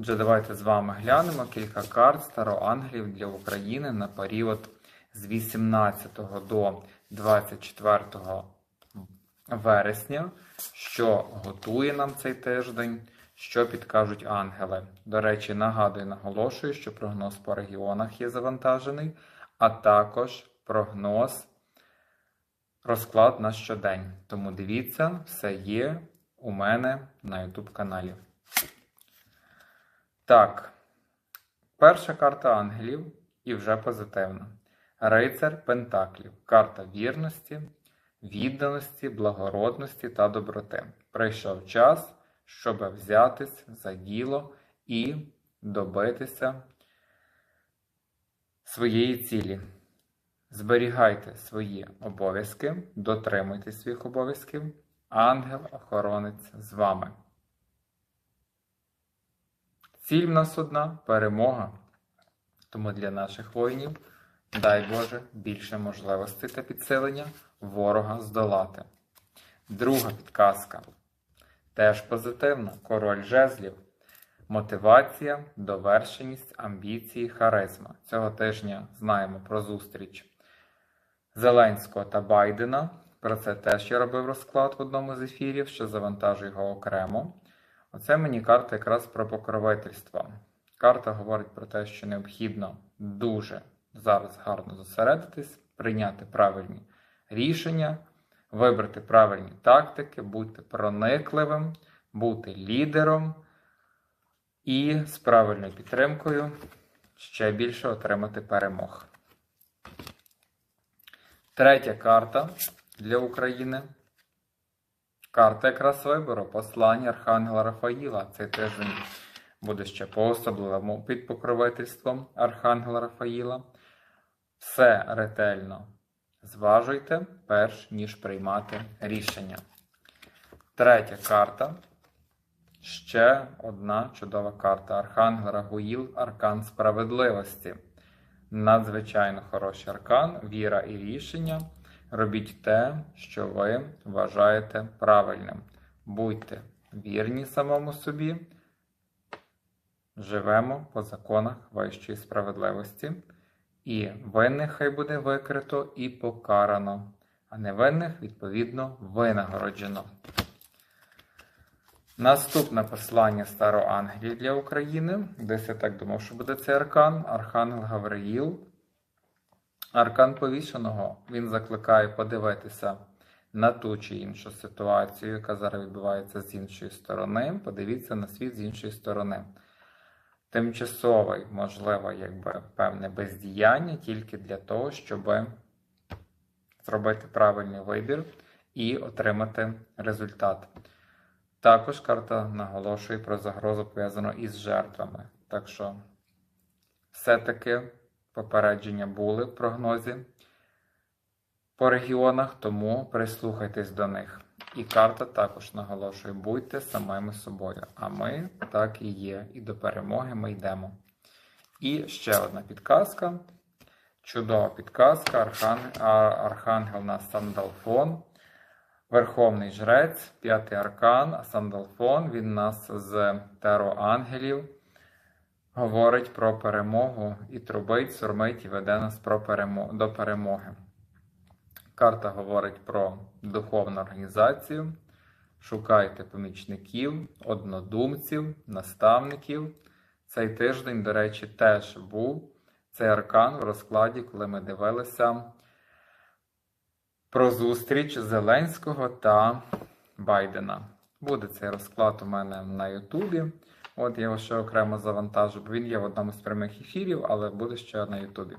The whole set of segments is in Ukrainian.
Отже, давайте з вами глянемо кілька карт староангелів для України на період з 18 до 24 вересня, що готує нам цей тиждень, що підкажуть ангели. До речі, нагадую, наголошую, що прогноз по регіонах є завантажений, а також прогноз розклад на щодень. Тому дивіться, все є у мене на YouTube каналі. Так, перша карта ангелів і вже позитивна. Рицар Пентаклів. Карта вірності, відданості, благородності та доброти. Прийшов час, щоб взятись за діло і добитися своєї цілі. Зберігайте свої обов'язки, дотримуйтесь своїх обов'язків. Ангел-охоронець з вами. Ціль в нас одна перемога. Тому для наших воїнів, дай Боже, більше можливостей та підсилення ворога здолати. Друга підказка. Теж позитивна. Король жезлів. Мотивація, довершеність, амбіції, харизма. Цього тижня знаємо про зустріч Зеленського та Байдена. Про це теж я робив розклад в одному з ефірів, що завантажу його окремо. Оце мені карта якраз про покровительство. Карта говорить про те, що необхідно дуже зараз гарно зосередитись, прийняти правильні рішення, вибрати правильні тактики, бути проникливим, бути лідером і з правильною підтримкою ще більше отримати перемог. Третя карта для України. Карта якраз вибору, послання Архангела Рафаїла. Цей тиждень буде ще по-особливому під покровительством Архангела Рафаїла. Все ретельно зважуйте, перш ніж приймати рішення. Третя карта. Ще одна чудова карта. Архангел Рагуїл, аркан справедливості. Надзвичайно хороший аркан, віра і рішення. Робіть те, що ви вважаєте правильним. Будьте вірні самому собі. Живемо по законах вищої справедливості. І винних хай буде викрито і покарано, а невинних, відповідно, винагороджено. Наступне послання Староангелів для України. Десь я так думав, що буде цей аркан. Архангел Гавриїл. Аркан повішеного він закликає подивитися на ту чи іншу ситуацію, яка зараз відбувається з іншої сторони. Подивіться на світ з іншої сторони. Тимчасове, можливо, якби певне бездіяння тільки для того, щоб зробити правильний вибір і отримати результат. Також карта наголошує про загрозу пов'язану із жертвами. Так що, все-таки попередження були в прогнозі по регіонах, тому прислухайтесь до них. І карта також наголошує: будьте самими собою. А ми так і є. І до перемоги ми йдемо. І ще одна підказка. Чудова підказка. Архангел, на Сандалфон. Верховний жрець, п'ятий аркан, Сандалфон. Він нас з Теро Ангелів говорить про перемогу і трубить, сурмить і веде нас про перемогу, до перемоги. Карта говорить про духовну організацію. Шукайте помічників, однодумців, наставників. Цей тиждень, до речі, теж був цей аркан в розкладі, коли ми дивилися про зустріч Зеленського та Байдена. Буде цей розклад у мене на Ютубі. От я його ще окремо завантажу, бо він є в одному з прямих ефірів, але буде ще на Ютубі.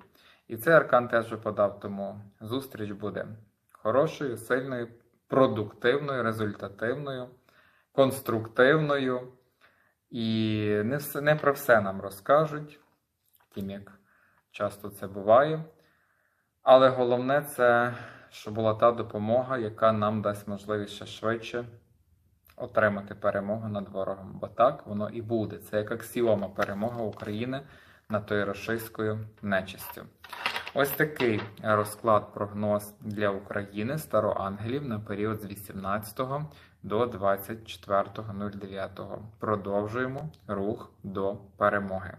І цей аркан теж подав, тому зустріч буде хорошою, сильною, продуктивною, результативною, конструктивною. І не, все, не про все нам розкажуть, тим як часто це буває. Але головне це, щоб була та допомога, яка нам дасть можливість ще швидше отримати перемогу над ворогом. Бо так воно і буде. Це як аксіома перемога України над тою рашистською нечистю. Ось такий розклад прогноз для України староангелів на період з 18 до 24.09. Продовжуємо рух до перемоги.